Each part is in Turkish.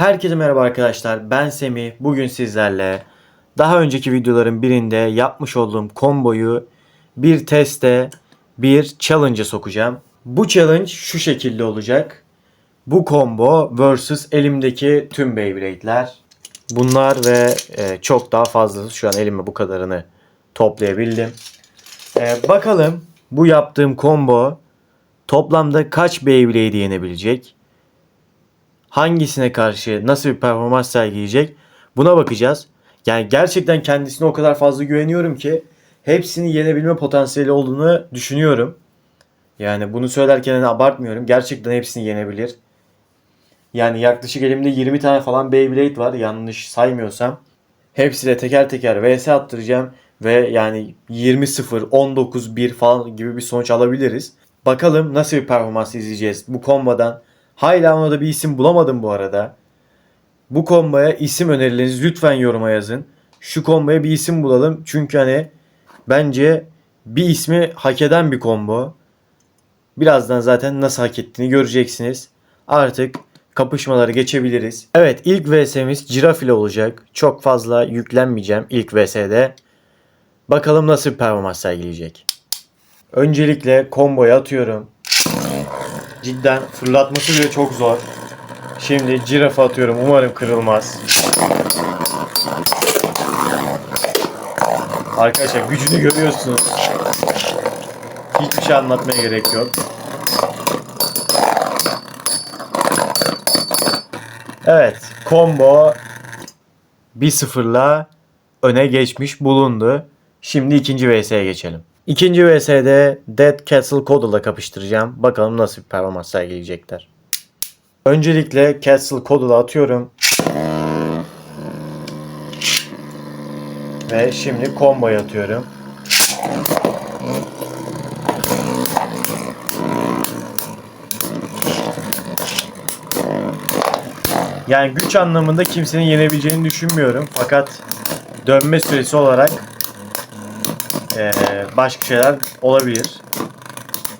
Herkese merhaba arkadaşlar. Ben Semih. Bugün sizlerle daha önceki videoların birinde yapmış olduğum komboyu bir teste, bir challenge'a sokacağım. Bu challenge şu şekilde olacak. Bu combo versus elimdeki tüm Beyblade'ler. Bunlar ve e, çok daha fazlası. Şu an elime bu kadarını toplayabildim. E, bakalım bu yaptığım combo toplamda kaç Beyblade'i yenebilecek? Hangisine karşı nasıl bir performans sergileyecek buna bakacağız. Yani gerçekten kendisine o kadar fazla güveniyorum ki hepsini yenebilme potansiyeli olduğunu düşünüyorum. Yani bunu söylerken hani abartmıyorum. Gerçekten hepsini yenebilir. Yani yaklaşık elimde 20 tane falan Beyblade var yanlış saymıyorsam. Hepsiyle teker teker vs attıracağım ve yani 20-0, 19-1 falan gibi bir sonuç alabiliriz. Bakalım nasıl bir performans izleyeceğiz bu kombadan. Hala ona da bir isim bulamadım bu arada. Bu komboya isim önerilerinizi lütfen yoruma yazın. Şu komboya bir isim bulalım. Çünkü hani bence bir ismi hak eden bir combo. Birazdan zaten nasıl hak ettiğini göreceksiniz. Artık kapışmaları geçebiliriz. Evet ilk VS'miz Giraf ile olacak. Çok fazla yüklenmeyeceğim ilk VS'de. Bakalım nasıl bir performans sergileyecek. Öncelikle komboyu atıyorum. Cidden fırlatması bile çok zor. Şimdi cirafa atıyorum. Umarım kırılmaz. Arkadaşlar gücünü görüyorsunuz. Hiçbir şey anlatmaya gerek yok. Evet. Combo 1-0'la öne geçmiş bulundu. Şimdi ikinci VS'ye geçelim. İkinci VS'de Dead Castle Coddle'la kapıştıracağım. Bakalım nasıl bir performans sergileyecekler. Öncelikle Castle Coddle'a atıyorum. Ve şimdi combo'yu atıyorum. Yani güç anlamında kimsenin yenebileceğini düşünmüyorum. Fakat dönme süresi olarak ee, başka şeyler olabilir.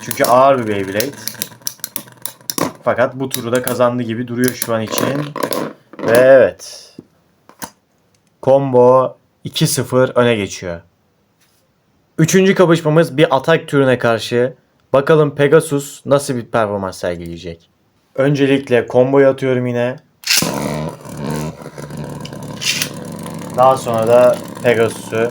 Çünkü ağır bir Beyblade. Fakat bu turu da kazandı gibi duruyor şu an için. Ve evet. Combo 2-0 öne geçiyor. Üçüncü kapışmamız bir atak türüne karşı. Bakalım Pegasus nasıl bir performans sergileyecek. Öncelikle komboyu atıyorum yine. Daha sonra da Pegasus'u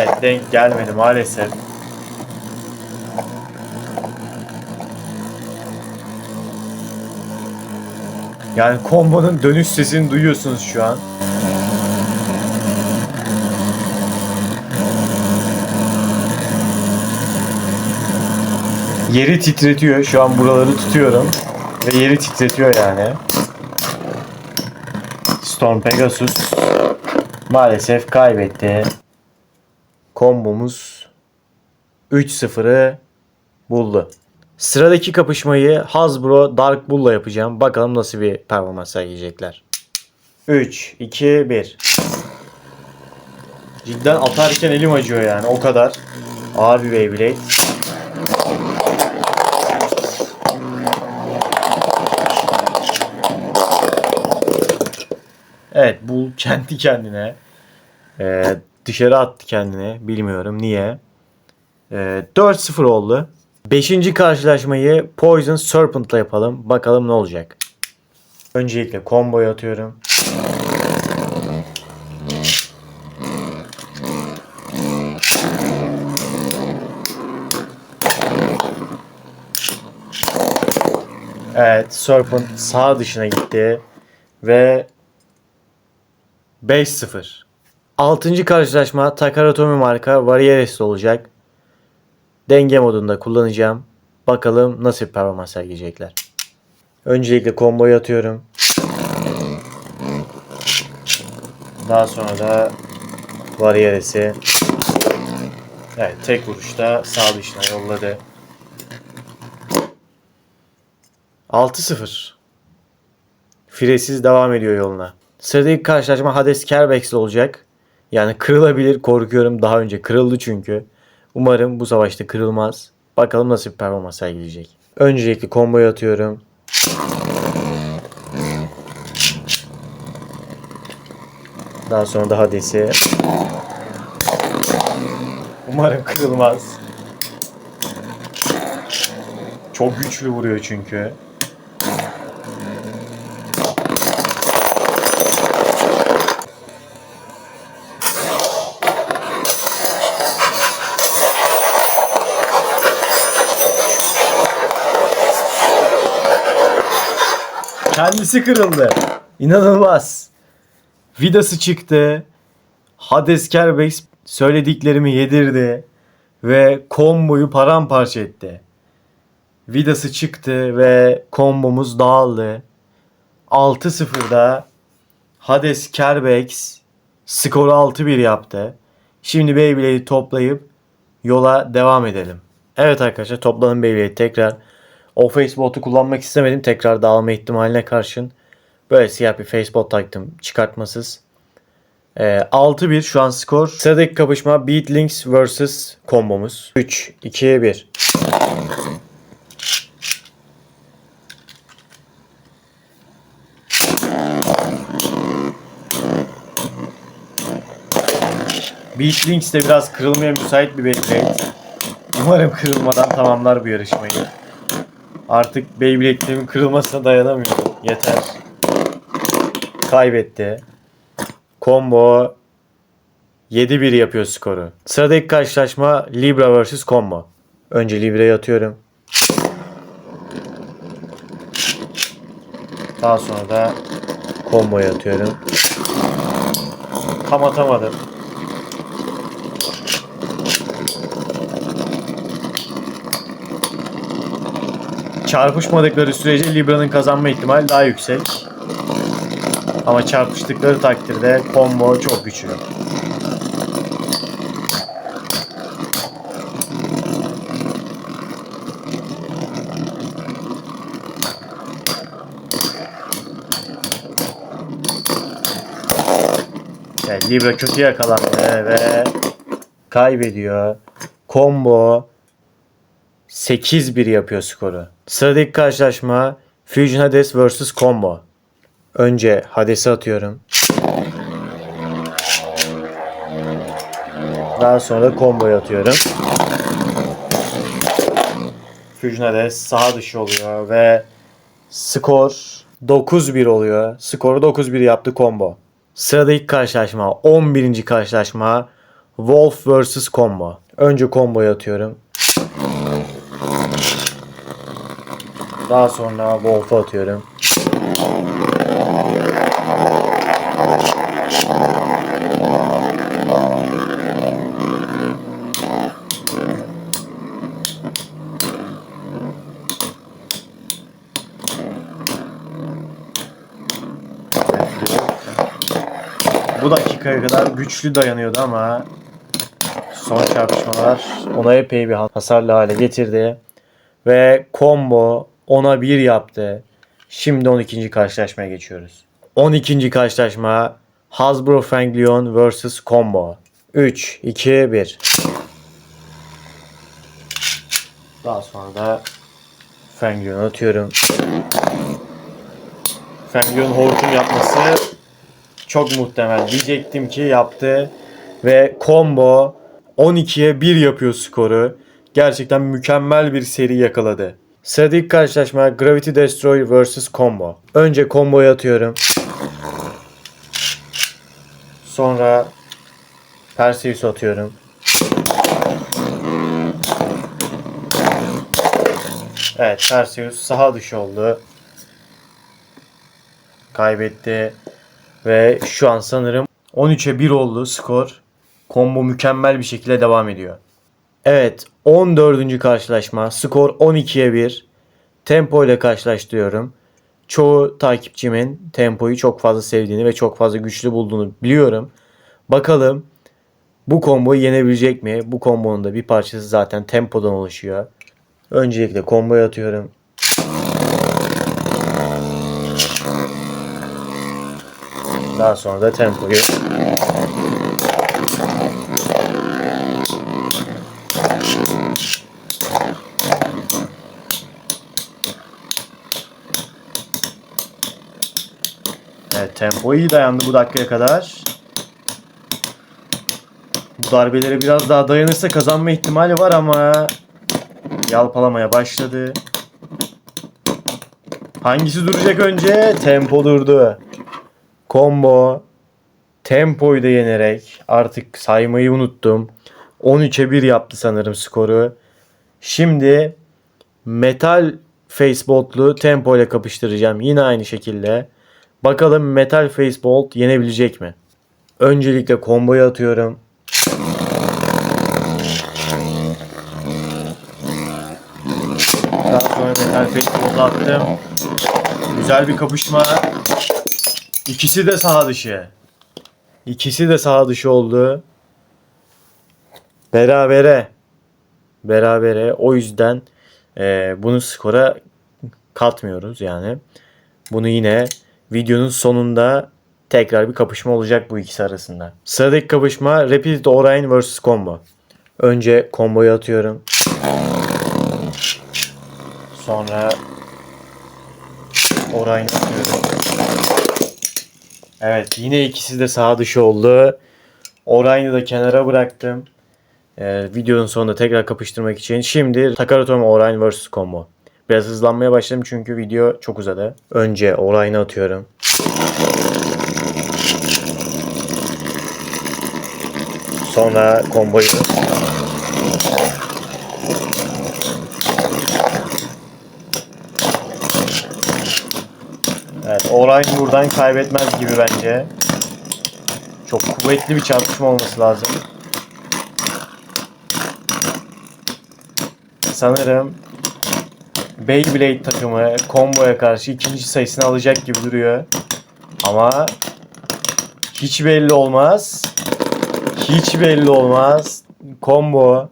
Evet denk gelmedi maalesef. Yani kombonun dönüş sesini duyuyorsunuz şu an. Yeri titretiyor. Şu an buraları tutuyorum. Ve yeri titretiyor yani. Storm Pegasus maalesef kaybetti. Kombomuz 3-0'ı buldu. Sıradaki kapışmayı Hasbro Dark Bull'la yapacağım. Bakalım nasıl bir performans sergileyecekler. 3, 2, 1. Cidden atarken elim acıyor yani o kadar. Ağır bir Beyblade. Evet Bull kendi kendine e, dışarı attı kendini. Bilmiyorum niye. E, 4-0 oldu. Beşinci karşılaşmayı Poison Serpent'la yapalım. Bakalım ne olacak. Öncelikle combo'yu atıyorum. Evet, Serpent sağ dışına gitti ve 5-0. Altıncı karşılaşma Takaratomi marka Varieres'te olacak. Denge modunda kullanacağım. Bakalım nasıl bir performans sergileyecekler. Öncelikle komboyu atıyorum. Daha sonra da Varieres'i Evet tek vuruşta sağ dışına yolladı. 6-0. Firesiz devam ediyor yoluna. Sıradaki karşılaşma Hades Kerbex olacak. Yani kırılabilir korkuyorum. Daha önce kırıldı çünkü. Umarım bu savaşta kırılmaz. Bakalım nasıl bir performans sergileyecek. Öncelikle komboyu atıyorum. Daha sonra da Hades'i. Umarım kırılmaz. Çok güçlü vuruyor çünkü. Kendisi kırıldı. İnanılmaz. Vidası çıktı. Hades Kerbex söylediklerimi yedirdi. Ve komboyu paramparça etti. Vidası çıktı ve kombomuz dağıldı. 6-0'da Hades Kerbex skoru 6-1 yaptı. Şimdi Beyblade'i toplayıp yola devam edelim. Evet arkadaşlar topladım Beyblade'i tekrar. O Facebot'u kullanmak istemedim. Tekrar dağılma ihtimaline karşın. Böyle siyah bir Facebook taktım çıkartmasız. Ee, 6-1 şu an skor. Sıradaki kapışma Beat Links vs. kombomuz. 3, 2, 1. Beat Links de biraz kırılmaya müsait bir Beyblade. Umarım kırılmadan tamamlar bu yarışmayı. Artık Beyblade'lerimin kırılmasına dayanamıyorum. Yeter. Kaybetti. Combo 7-1 yapıyor skoru. Sıradaki karşılaşma Libra vs. Combo. Önce Libra'yı atıyorum. Daha sonra da Combo'yu atıyorum. Tam atamadım. Çarpışmadıkları sürece Libra'nın kazanma ihtimali daha yüksek. Ama çarpıştıkları takdirde combo çok güçlü. Libra kötü yakalandı ve kaybediyor. Combo 8-1 yapıyor skoru. Sıradaki karşılaşma Fusion Hades vs. Combo. Önce Hades'i atıyorum. Daha sonra da Combo'yu atıyorum. Fusion Hades saha dışı oluyor ve skor 9-1 oluyor. Skoru 9-1 yaptı Combo. Sıradaki karşılaşma 11. karşılaşma Wolf vs. Combo. Önce Combo'yu atıyorum. Daha sonra Wolf'u atıyorum. Bu dakikaya kadar güçlü dayanıyordu ama son çarpışmalar ona epey bir hasarlı hale getirdi. Ve combo 10'a 1 yaptı. Şimdi 12. karşılaşmaya geçiyoruz. 12. karşılaşma Hasbro Fanglion vs Combo. 3, 2, 1. Daha sonra da Fanglion atıyorum. Fanglion hortum yapması çok muhtemel. Diyecektim ki yaptı. Ve combo 12'ye 1 yapıyor skoru. Gerçekten mükemmel bir seri yakaladı. Sıradaki karşılaşma Gravity Destroy vs. Combo. Önce comboyu atıyorum. Sonra Perseus atıyorum. Evet Perseus saha dışı oldu. Kaybetti. Ve şu an sanırım 13'e 1 oldu skor. Combo mükemmel bir şekilde devam ediyor. Evet 14. karşılaşma. Skor 12'ye 1. Tempo ile karşılaştırıyorum. Çoğu takipçimin tempoyu çok fazla sevdiğini ve çok fazla güçlü bulduğunu biliyorum. Bakalım bu komboyu yenebilecek mi? Bu kombonun da bir parçası zaten tempodan oluşuyor. Öncelikle komboyu atıyorum. Daha sonra da tempoyu. Tempo iyi dayandı bu dakikaya kadar. Bu darbelere biraz daha dayanırsa kazanma ihtimali var ama yalpalamaya başladı. Hangisi duracak önce? Tempo durdu. Combo tempoyu da yenerek artık saymayı unuttum. 13'e 1 yaptı sanırım skoru. Şimdi metal Facebolt'lu tempo ile kapıştıracağım. Yine aynı şekilde. Bakalım metal Facebolt yenebilecek mi? Öncelikle komboyu atıyorum. Daha sonra metal Facebolt'u attım. Güzel bir kapışma. İkisi de saha dışı. İkisi de saha dışı oldu. Berabere. Berabere. O yüzden e, bunu skora katmıyoruz yani. Bunu yine videonun sonunda tekrar bir kapışma olacak bu ikisi arasında. Sıradaki kapışma Rapid Orion vs Combo. Önce komboyu atıyorum. Sonra Orion'u atıyorum. Evet yine ikisi de sağ dışı oldu. Orion'u da kenara bıraktım. Ee, videonun sonunda tekrar kapıştırmak için. Şimdi Takaratom Orion vs Combo. Biraz hızlanmaya başladım çünkü video çok uzadı. Önce Orion'u atıyorum. Sonra komboyu. Evet, Orion buradan kaybetmez gibi bence. Çok kuvvetli bir çarpışma olması lazım. Sanırım Beyblade takımı komboya karşı ikinci sayısını alacak gibi duruyor. Ama hiç belli olmaz. Hiç belli olmaz. Combo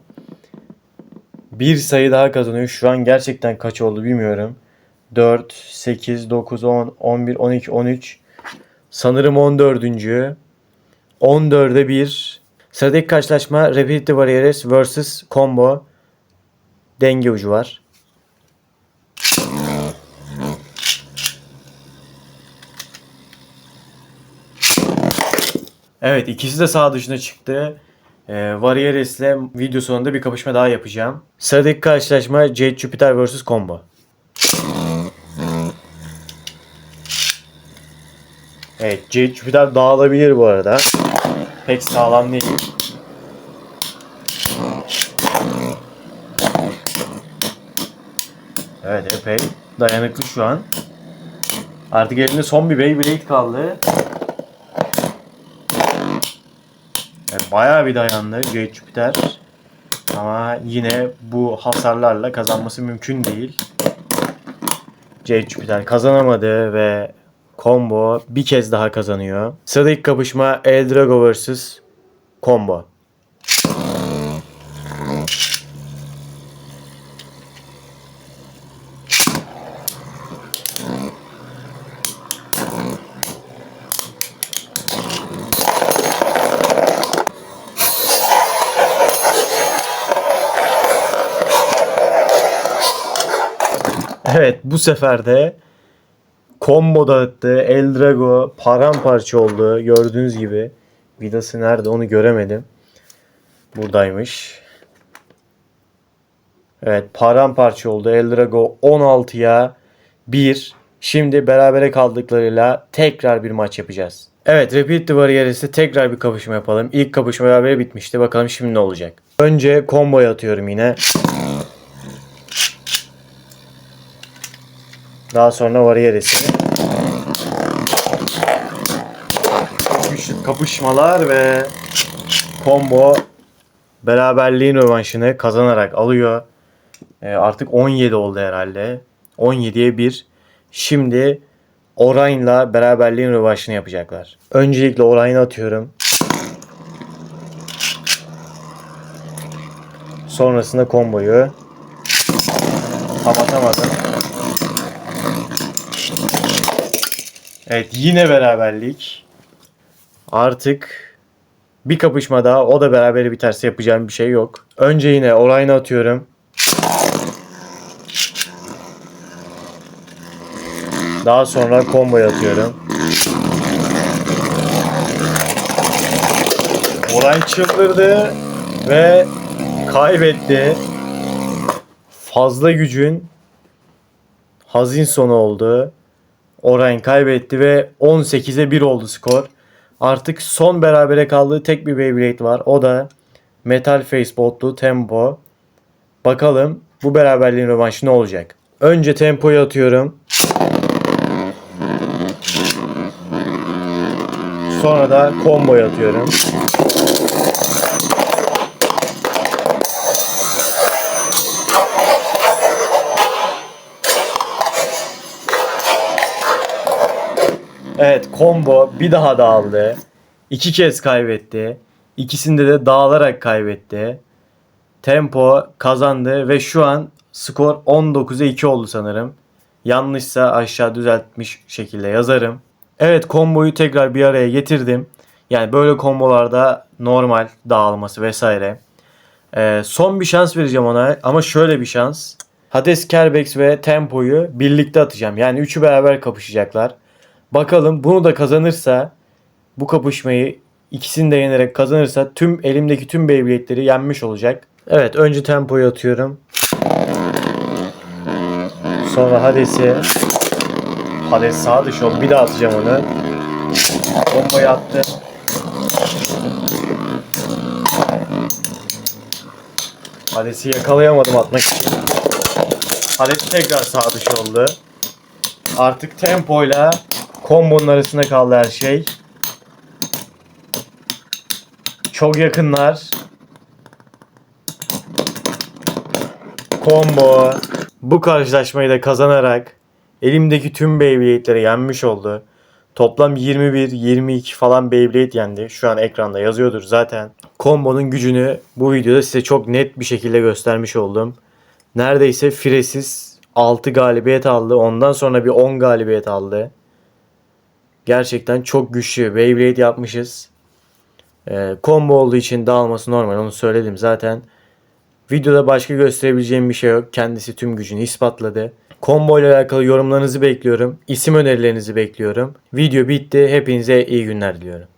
bir sayı daha kazanıyor. Şu an gerçekten kaç oldu bilmiyorum. 4, 8, 9, 10, 11, 12, 13. Sanırım 14. 14'e 1. Sıradaki karşılaşma Repetitive Warriors vs. Combo. Denge ucu var. Evet ikisi de sağ dışına çıktı. Warriors ile video sonunda bir kapışma daha yapacağım. Sıradaki karşılaşma Jade Jupiter vs. Combo. Evet Jade Jupiter dağılabilir bu arada. Pek sağlam değil. Evet epey dayanıklı şu an. Artık elinde son bir Beyblade kaldı. Evet, bayağı bir dayandı Jade Jupiter. Ama yine bu hasarlarla kazanması mümkün değil. Jade Jupiter kazanamadı ve Combo bir kez daha kazanıyor. Sıradaki kapışma Eldrago vs. Combo. Evet bu sefer de combo dağıttı. Eldrago paramparça oldu. Gördüğünüz gibi. Vidası nerede onu göremedim. Buradaymış. Evet paramparça oldu. Eldrago 16'ya 1. Şimdi berabere kaldıklarıyla tekrar bir maç yapacağız. Evet Repeat the Warriors'te tekrar bir kapışma yapalım. İlk kapışma berabere bitmişti. Bakalım şimdi ne olacak. Önce combo'yu atıyorum yine. Daha sonra. Kapış- Kapışmalar ve combo beraberliğin rövanşını kazanarak alıyor. E, artık 17 oldu herhalde. 17'ye 1. Şimdi Orion'la beraberliğin rövanşını yapacaklar. Öncelikle Orion'u atıyorum. Sonrasında komboyu. Tam. Evet yine beraberlik. Artık bir kapışma daha o da beraber biterse yapacağım bir şey yok. Önce yine Orion'a atıyorum. Daha sonra komboya atıyorum. Orion çıldırdı ve kaybetti. Fazla gücün hazin sonu oldu. Orion kaybetti ve 18'e 1 oldu skor. Artık son berabere kaldığı tek bir Beyblade var. O da Metal Face Botlu Tempo. Bakalım bu beraberliğin rövanşı ne olacak? Önce tempoyu atıyorum. Sonra da komboyu atıyorum. Evet combo bir daha dağıldı. İki kez kaybetti. İkisinde de dağılarak kaybetti. Tempo kazandı ve şu an skor 19'a 2 oldu sanırım. Yanlışsa aşağı düzeltmiş şekilde yazarım. Evet komboyu tekrar bir araya getirdim. Yani böyle kombolarda normal dağılması vesaire. Ee, son bir şans vereceğim ona ama şöyle bir şans. Hades, Kerbex ve Tempo'yu birlikte atacağım. Yani üçü beraber kapışacaklar. Bakalım bunu da kazanırsa bu kapışmayı ikisini de yenerek kazanırsa tüm elimdeki tüm Beyblade'leri yenmiş olacak. Evet önce Tempo'yu atıyorum. Sonra Hades'i Hades sağ dışı oldu. Bir daha atacağım onu. Bombayı attı. Hades'i yakalayamadım atmak için. Hades tekrar sağ dışı oldu. Artık tempoyla kombonun arasında kaldı her şey. Çok yakınlar. Combo. Bu karşılaşmayı da kazanarak elimdeki tüm Beyblade'leri yenmiş oldu. Toplam 21, 22 falan Beyblade yendi. Şu an ekranda yazıyordur zaten. Kombo'nun gücünü bu videoda size çok net bir şekilde göstermiş oldum. Neredeyse firesiz 6 galibiyet aldı. Ondan sonra bir 10 galibiyet aldı. Gerçekten çok güçlü Beyblade yapmışız. Ee, combo olduğu için dağılması normal onu söyledim zaten. Videoda başka gösterebileceğim bir şey yok. Kendisi tüm gücünü ispatladı. Combo ile alakalı yorumlarınızı bekliyorum. İsim önerilerinizi bekliyorum. Video bitti. Hepinize iyi günler diliyorum.